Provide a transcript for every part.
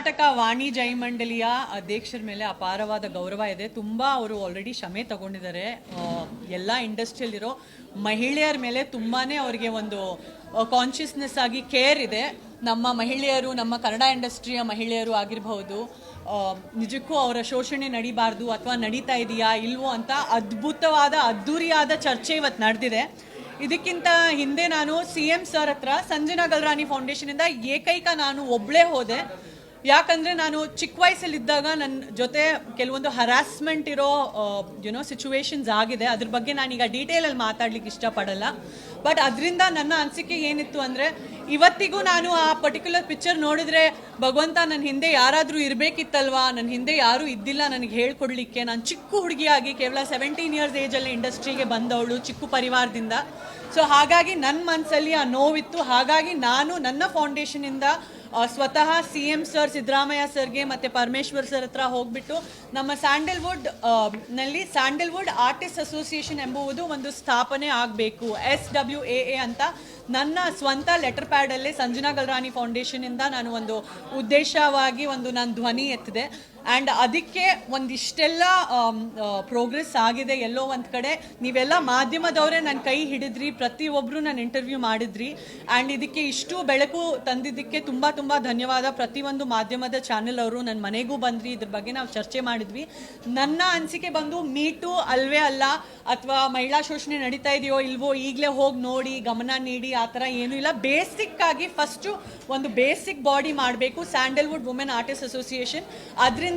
ಕರ್ನಾಟಕ ವಾಣಿ ಜಯಮಂಡಲಿಯ ಅಧ್ಯಕ್ಷರ ಮೇಲೆ ಅಪಾರವಾದ ಗೌರವ ಇದೆ. ತುಂಬ ಅವರು ಆಲ್ರೆಡಿ ಕ್ಷಮೆ ತಗೊಂಡಿದ್ದಾರೆ. ಎಲ್ಲ ಇಂಡಸ್ಟ್ರಿಯಲ್ಲಿರೋ ಮಹಿಳೆಯರ ಮೇಲೆ ತುಂಬಾ ಅವರಿಗೆ ಒಂದು ಕಾನ್ಷಿಯಸ್ನೆಸ್ ಆಗಿ ಕೇರ್ ಇದೆ. ನಮ್ಮ ಮಹಿಳೆಯರು, ನಮ್ಮ ಕನ್ನಡ ಇಂಡಸ್ಟ್ರಿಯ ಮಹಿಳೆಯರು ಆಗಿರಬಹುದು ನಿಜಕ್ಕೂ ಅವರ ಶೋಷಣೆ ನಡಿಬಾರ್ದು ಅಥವಾ ನಡೀತಾ ಇದೆಯಾ ಇಲ್ವೋ ಅಂತ ಅದ್ಭುತವಾದ, ಅದ್ಧೂರಿಯಾದ ಚರ್ಚೆ ಇವತ್ತು ನಡೆದಿದೆ. ಇದಕ್ಕಿಂತ ಹಿಂದೆ ನಾನು ಸಿ ಎಂ ಸರ್ ಹತ್ರ ಸಂಜನಾ ಗಲ್ರಾನಿ ಫೌಂಡೇಶನಿಂದ ಏಕೈಕ ನಾನು ಒಬ್ಳೆ ಹೋದೆ. ಯಾಕಂದ್ರೆ ನಾನು ಚಿಕ್ಕ ವಯಸ್ಸಲ್ಲಿದ್ದಾಗ ನನ್ನ ಜೊತೆ ಕೆಲವೊಂದು ಹರಾಸ್ಮೆಂಟ್ ಇರೋ ಯುನೋ ಸಿಚುವೇಶನ್ಸ್ ಆಗಿದೆ. ಅದ್ರ ಬಗ್ಗೆ ನಾನೀಗ ಡೀಟೇಲಲ್ಲಿ ಮಾತಾಡ್ಲಿಕ್ಕೆ ಇಷ್ಟಪಡಲ್ಲ. ಬಟ್ ಅದರಿಂದ ನನ್ನ ಅನಿಸಿಕೆ ಏನಿತ್ತು ಅಂದರೆ, ಇವತ್ತಿಗೂ ನಾನು ಆ ಪರ್ಟಿಕ್ಯುಲರ್ ಪಿಕ್ಚರ್ ನೋಡಿದ್ರೆ ಭಗವಂತ ನನ್ನ ಹಿಂದೆ ಯಾರಾದರೂ ಇರಬೇಕಿತ್ತಲ್ವಾ? ನನ್ನ ಹಿಂದೆ ಯಾರೂ ಇದ್ದಿಲ್ಲ ನನಗೆ ಹೇಳ್ಕೊಡ್ಲಿಕ್ಕೆ. ನಾನು ಚಿಕ್ಕ ಹುಡುಗಿಯಾಗಿ ಕೇವಲ ಸೆವೆಂಟೀನ್ ಇಯರ್ಸ್ ಏಜಲ್ಲಿ ಇಂಡಸ್ಟ್ರಿಗೆ ಬಂದವಳು ಚಿಕ್ಕ ಪರಿವಾರದಿಂದ. ಸೊ ಹಾಗಾಗಿ ನನ್ನ ಮನಸ್ಸಲ್ಲಿ ಆ ನೋವಿತ್ತು. ಹಾಗಾಗಿ ನಾನು ನನ್ನ ಫೌಂಡೇಶನಿಂದ ಸ್ವತಃ ಸಿ ಎಂ ಸರ್ ಸಿದ್ದರಾಮಯ್ಯ ಸರ್ಗೆ ಮತ್ತು ಪರಮೇಶ್ವರ್ ಸರ್ ಹತ್ರ ಹೋಗ್ಬಿಟ್ಟು ನಮ್ಮ ಸ್ಯಾಂಡಲ್ವುಡ್ನಲ್ಲಿ ಸ್ಯಾಂಡಲ್ವುಡ್ ಆರ್ಟಿಸ್ಟ್ ಅಸೋಸಿಯೇಷನ್ ಎಂಬುವುದು ಒಂದು ಸ್ಥಾಪನೆ ಆಗಬೇಕು. ಎಸ್ ಡಬ್ಲ್ಯೂ ಎ ಎ ಅಂತ ನನ್ನ ಸ್ವಂತ ಲೆಟರ್ ಪ್ಯಾಡಲ್ಲೇ ಸಂಜನಾ ಗಲ್ರಾನಿ ಫೌಂಡೇಶನಿಂದ ನಾನು ಒಂದು ಉದ್ದೇಶವಾಗಿ ಒಂದು ನನ್ನ ಧ್ವನಿ ಎತ್ತಿದೆ. ಆ್ಯಂಡ್ ಅದಕ್ಕೆ ಒಂದಿಷ್ಟೆಲ್ಲ ಪ್ರೋಗ್ರೆಸ್ ಆಗಿದೆ ಎಲ್ಲೋ ಒಂದು ಕಡೆ. ನೀವೆಲ್ಲ ಮಾಧ್ಯಮದವರೇ ನನ್ನ ಕೈ ಹಿಡಿದ್ರಿ ಪ್ರತಿಯೊಬ್ಬರು ನಾನು ಇಂಟರ್ವ್ಯೂ ಮಾಡಿದ್ರಿ. ಆ್ಯಂಡ್ ಇದಕ್ಕೆ ಇಷ್ಟು ಬೆಳಕು ತಂದಿದ್ದಕ್ಕೆ ತುಂಬ ತುಂಬ ಧನ್ಯವಾದ. ಪ್ರತಿಯೊಂದು ಮಾಧ್ಯಮದ ಚಾನೆಲ್ ಅವರು ನನ್ನ ಮನೆಗೂ ಬಂದ್ರಿ, ಇದ್ರ ಬಗ್ಗೆ ನಾವು ಚರ್ಚೆ ಮಾಡಿದ್ವಿ. ನನ್ನ ಅನಿಸಿಕೆ ಬಂದು ಮೀಟು ಅಲ್ವೇ ಅಲ್ಲ, ಅಥವಾ ಮಹಿಳಾ ಶೋಷಣೆ ನಡೀತಾ ಇದೆಯೋ ಇಲ್ವೋ ಈಗಲೇ ಹೋಗಿ ನೋಡಿ, ಗಮನ ನೀಡಿ, ಆ ಥರ ಏನೂ ಇಲ್ಲ. ಬೇಸಿಕ್ಕಾಗಿ ಫಸ್ಟು ಒಂದು ಬೇಸಿಕ್ ಬಾಡಿ ಮಾಡಬೇಕು. ಸ್ಯಾಂಡಲ್ವುಡ್ ವುಮೆನ್ ಆರ್ಟಿಸ್ಟ್ ಅಸೋಸಿಯೇಷನ್ ಅದರಿಂದ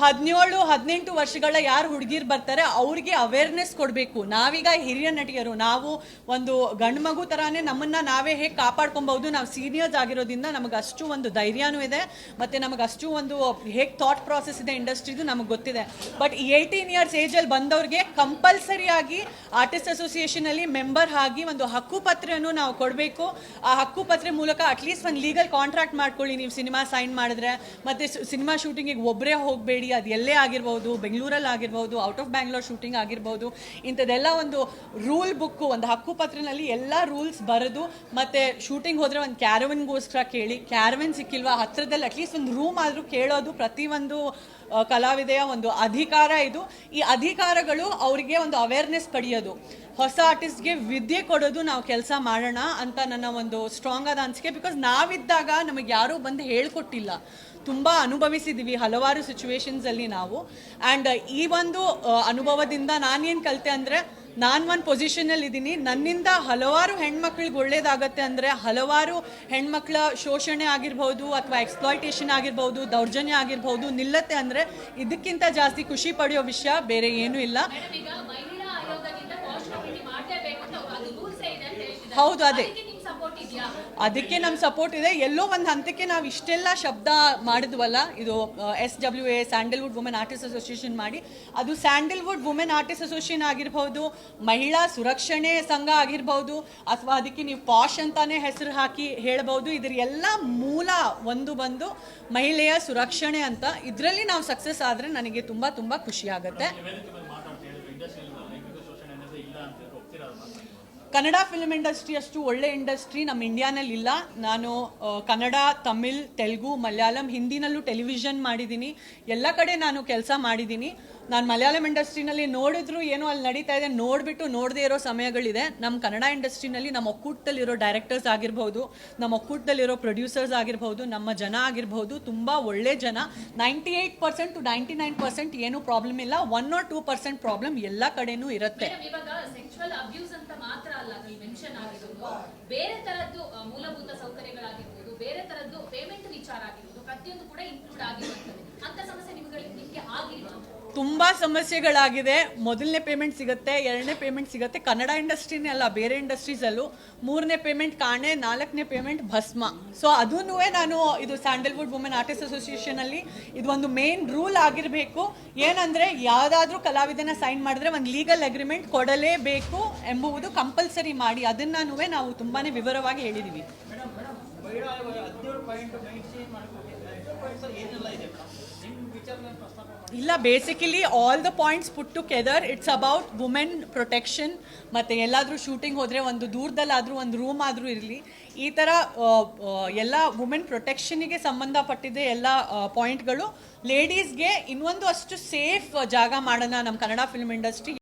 ಹದಿನೇಳು ಹದಿನೆಂಟು ವರ್ಷಗಳ ಯಾರು ಹುಡುಗಿರು ಬರ್ತಾರೆ, ಅವ್ರಿಗೆ ಅವೇರ್ನೆಸ್ ಕೊಡಬೇಕು. ನಾವೀಗ ಹಿರಿಯ ನಟಿಯರು, ನಾವು ಒಂದು ಗಂಡು ಮಗು ಥರಾನೇ ನಮ್ಮನ್ನ ನಾವೇ ಹೇಗೆ ಕಾಪಾಡ್ಕೊಬಹುದು ನಾವು ಸೀನಿಯರ್ಸ್ ಆಗಿರೋದ್ರಿಂದ ನಮಗೆ ಅಷ್ಟು ಒಂದು ಧೈರ್ಯನೂ ಇದೆ, ಮತ್ತು ನಮಗೆ ಅಷ್ಟು ಒಂದು ಹೇಗೆ ಥಾಟ್ ಪ್ರಾಸೆಸ್ ಇದೆ, ಇಂಡಸ್ಟ್ರಿದು ನಮಗೆ ಗೊತ್ತಿದೆ. ಬಟ್ ಏಯ್ಟೀನ್ ಇಯರ್ಸ್ ಏಜಲ್ಲಿ ಬಂದವ್ರಿಗೆ ಕಂಪಲ್ಸರಿಯಾಗಿ ಆರ್ಟಿಸ್ಟ್ ಅಸೋಸಿಯೇಷನಲ್ಲಿ ಮೆಂಬರ್ ಆಗಿ ಒಂದು ಹಕ್ಕು ಪತ್ರವನ್ನು ನಾವು ಕೊಡಬೇಕು. ಆ ಹಕ್ಕುಪತ್ರ ಮೂಲಕ ಅಟ್ಲೀಸ್ಟ್ ಒಂದು ಲೀಗಲ್ ಕಾಂಟ್ರಾಕ್ಟ್ ಮಾಡ್ಕೊಳ್ಳಿ, ನೀವು ಸಿನಿಮಾ ಸೈನ್ ಮಾಡಿದ್ರೆ, ಮತ್ತು ಸಿನಿಮಾ ಶೂಟಿಂಗಿಗೆ ಒಬ್ಬರೇ ಹೋಗಬೇಡಿ, ಅದು ಎಲ್ಲೇ ಆಗಿರ್ಬೋದು, ಬೆಂಗಳೂರಲ್ಲಿ ಆಗಿರ್ಬೋದು ಔಟ್ ಆಫ್ ಬ್ಯಾಂಗ್ಳೂರ್ ಶೂಟಿಂಗ್ ಆಗಿರ್ಬೋದು, ಇಂಥದ್ದೆಲ್ಲ ಒಂದು ರೂಲ್ ಬುಕ್ಕು ಒಂದು ಹಕ್ಕುಪತ್ರನಲ್ಲಿ ಎಲ್ಲ ರೂಲ್ಸ್ ಬರೆದು, ಮತ್ತು ಶೂಟಿಂಗ್ ಹೋದರೆ ಒಂದು ಕ್ಯಾರವನ್ಗೋಸ್ಕರ ಕೇಳಿ ಕ್ಯಾರವನ್ ಸಿಕ್ಕಿಲ್ವಾ? ಹತ್ರದಲ್ಲಿ ಅಟ್ಲೀಸ್ಟ್ ಒಂದು ರೂಮ್ ಆದರೂ ಕೇಳೋದು ಪ್ರತಿಯೊಂದು ಕಲಾವಿದೆಯ ಒಂದು ಅಧಿಕಾರ ಇದು. ಈ ಅಧಿಕಾರಗಳು ಅವರಿಗೆ ಒಂದು ಅವೇರ್ನೆಸ್ ಪಡೆಯೋದು. ಹೊಸ ಆರ್ಟಿಸ್ಟ್ಗೆ ವಿದ್ಯೆ ಕೊಡೋದು ನಾವು ಕೆಲಸ ಮಾಡೋಣ ಅಂತ ನನ್ನ ಒಂದು ಸ್ಟ್ರಾಂಗ್ ಆದ ಅನಿಸಿಕೆ. ಬಿಕಾಸ್ ನಾವಿದ್ದಾಗ ನಮಗೆ ಯಾರೂ ಬಂದು ಹೇಳ್ಕೊಟ್ಟಿಲ್ಲ. ತುಂಬ ಅನುಭವಿಸಿದ್ದೀವಿ ಹಲವಾರು ಸಿಚುವೇಶನ್ಸಲ್ಲಿ ನಾವು. ಆ್ಯಂಡ್ ಈ ಒಂದು ಅನುಭವದಿಂದ ನಾನೇನು ಕಲಿತೆ ಅಂದರೆ ನಾನು ಒಂದು ಪೊಸಿಷನಲ್ಲಿ ಇದ್ದೀನಿ. ನನ್ನಿಂದ ಹಲವಾರು ಹೆಣ್ಮಕ್ಳಿಗೆ ಒಳ್ಳೇದಾಗತ್ತೆ ಅಂದರೆ ಹಲವಾರು ಹೆಣ್ಮಕ್ಳ ಶೋಷಣೆ ಆಗಿರ್ಬೋದು ಅಥವಾ ಎಕ್ಸ್ಪ್ಲಾಯ್ಟೇಷನ್ ಆಗಿರ್ಬೋದು ದೌರ್ಜನ್ಯ ಆಗಿರ್ಬೋದು ನಿಲ್ಲತ್ತೆ ಅಂದರೆ ಇದಕ್ಕಿಂತ ಜಾಸ್ತಿ ಖುಷಿ ಪಡೆಯೋ ವಿಷಯ ಬೇರೆ ಏನೂ ಇಲ್ಲ. ಹೌದು ಅದೇ. ಅದಕ್ಕೆ ನಮ್ಮ ಸಪೋರ್ಟ್ ಇದೆ. ಎಲ್ಲೋ ಒಂದು ಹಂತಕ್ಕೆ ನಾವು ಇಷ್ಟೆಲ್ಲ ಶಬ್ದ ಮಾಡಿದ್ವಲ್ಲ ಇದು S W A Sandalwood women artist association ಮಾಡಿ ಅದು ಸ್ಯಾಂಡಲ್ವುಡ್ ವುಮೆನ್ ಆರ್ಟಿಸ್ಟ್ ಅಸೋಸಿಯೇಷನ್ ಆಗಿರ್ಬೋದು ಮಹಿಳಾ ಸುರಕ್ಷಣೆ ಸಂಘ ಆಗಿರ್ಬೋದು ಅಥವಾ ಅದಕ್ಕೆ ನೀವು ಪಾಶ್ ಅಂತಾನೆ ಹೆಸರು ಹಾಕಿ ಹೇಳ್ಬೋದು ಇದ್ರ ಎಲ್ಲ ಮೂಲ ಒಂದು ಬಂದು ಮಹಿಳೆಯ ಸುರಕ್ಷಣೆ ಅಂತ. ಇದರಲ್ಲಿ ನಾವು ಸಕ್ಸಸ್ ಆದರೆ ನನಗೆ ತುಂಬ ತುಂಬ ಖುಷಿ ಆಗುತ್ತೆ. ಕನ್ನಡ ಫಿಲ್ಮ್ ಇಂಡಸ್ಟ್ರಿ ಅಷ್ಟು ಒಳ್ಳೆ ಇಂಡಸ್ಟ್ರಿ ನಮ್ಮ ಇಂಡಿಯಾನಲ್ಲಿ ಇಲ್ಲ. ನಾನು ಕನ್ನಡ, ತಮಿಳ್, ತೆಲುಗು, ಮಲಯಾಳಂ, ಹಿಂದಿನಲ್ಲೂ ಟೆಲಿವಿಷನ್ ಮಾಡಿದ್ದೀನಿ. ಎಲ್ಲ ಕಡೆ ನಾನು ಕೆಲಸ ಮಾಡಿದ್ದೀನಿ. ನಾನು ಮಲಯಾಳಂ ಇಂಡಸ್ಟ್ರಿನಲ್ಲಿ ನೋಡಿದ್ರು ಏನೋ ಅಲ್ಲಿ ನಡೀತಾ ಇದೆ, ನೋಡಿಬಿಟ್ಟು ನೋಡದೇ ಇರೋ ಸಮಯಗಳಿದೆ. ನಮ್ಮ ಕನ್ನಡ ಇಂಡಸ್ಟ್ರಿನಲ್ಲಿ ನಮ್ಮ ಒಕ್ಕೂಟದಲ್ಲಿರೋ ಡೈರೆಕ್ಟರ್ಸ್ ಆಗಿರ್ಬೋದು, ನಮ್ಮ ಒಕ್ಕೂಟದಲ್ಲಿರೋ ಪ್ರೊಡ್ಯೂಸರ್ಸ್ ಆಗಿರ್ಬೋದು, ನಮ್ಮ ಜನ ಆಗಿರ್ಬೋದು, ತುಂಬ ಒಳ್ಳೆ ಜನ. Ninety eight percent to ninety nine percent ಏನೂ ಪ್ರಾಬ್ಲಮ್ ಇಲ್ಲ. One or two percent problem ಎಲ್ಲ ಕಡೆನೂ ಇರುತ್ತೆ. ಬೇರೆ ತರದ್ದು ಪೇಮೆಂಟ್ ವಿಚಾರ ಆಗಿರ್ಬೋದು, ಪ್ರತಿಯೊಂದು ಕೂಡ ಇನ್ಕ್ಲೂಡ್ ಆಗಿರುತ್ತದೆ ಅಂತ ಸಮಸ್ಯೆ ನಿಮಗೆ ಆಗಿಲ್ವಾ? ತುಂಬ ಸಮಸ್ಯೆಗಳಾಗಿದೆ. ಮೊದಲನೇ ಪೇಮೆಂಟ್ ಸಿಗುತ್ತೆ, ಎರಡನೇ ಪೇಮೆಂಟ್ ಸಿಗುತ್ತೆ. ಕನ್ನಡ ಇಂಡಸ್ಟ್ರಿನೇ ಅಲ್ಲ, ಬೇರೆ ಇಂಡಸ್ಟ್ರೀಸಲ್ಲೂ ಮೂರನೇ ಪೇಮೆಂಟ್ ಕಾಣೆ, ನಾಲ್ಕನೇ ಪೇಮೆಂಟ್ ಭಸ್ಮ. ಸೊ ಅದೂ ನಾನು ಇದು ಸ್ಯಾಂಡಲ್ವುಡ್ ವುಮೆನ್ ಆರ್ಟಿಸ್ಟ್ ಅಸೋಸಿಯೇಷನಲ್ಲಿ ಇದು ಒಂದು ಮೇನ್ ರೂಲ್ ಆಗಿರಬೇಕು. ಏನಂದರೆ, ಯಾವುದಾದ್ರೂ ಕಲಾವಿದನ ಸೈನ್ ಮಾಡಿದ್ರೆ ಒಂದು ಲೀಗಲ್ ಅಗ್ರಿಮೆಂಟ್ ಕೊಡಲೇಬೇಕು ಎಂಬುವುದು ಕಂಪಲ್ಸರಿ ಮಾಡಿ. ಅದನ್ನು ನಾವು ತುಂಬಾ ವಿವರವಾಗಿ ಹೇಳಿದ್ದೀವಿ ಮಾಡಿ. ಇಲ್ಲ basically all the points put together it's about women protection ಮತ್ತು ಎಲ್ಲಾದರೂ ಶೂಟಿಂಗ್ ಹೋದರೆ ಒಂದು ದೂರದಲ್ಲಾದರೂ, ಒಂದು ರೂಮ್ ಆದರೂ ಇರಲಿ. ಈ ಥರ ಎಲ್ಲ ವುಮೆನ್ ಪ್ರೊಟೆಕ್ಷನಿಗೆ ಸಂಬಂಧಪಟ್ಟಿದ್ದ ಎಲ್ಲ ಪಾಯಿಂಟ್ಗಳು ಲೇಡೀಸ್ಗೆ ಇನ್ನೊಂದು ಅಷ್ಟು ಸೇಫ್ ಜಾಗ ಮಾಡೋಣ ನಮ್ಮ ಕನ್ನಡ ಫಿಲ್ಮ್ ಇಂಡಸ್ಟ್ರಿ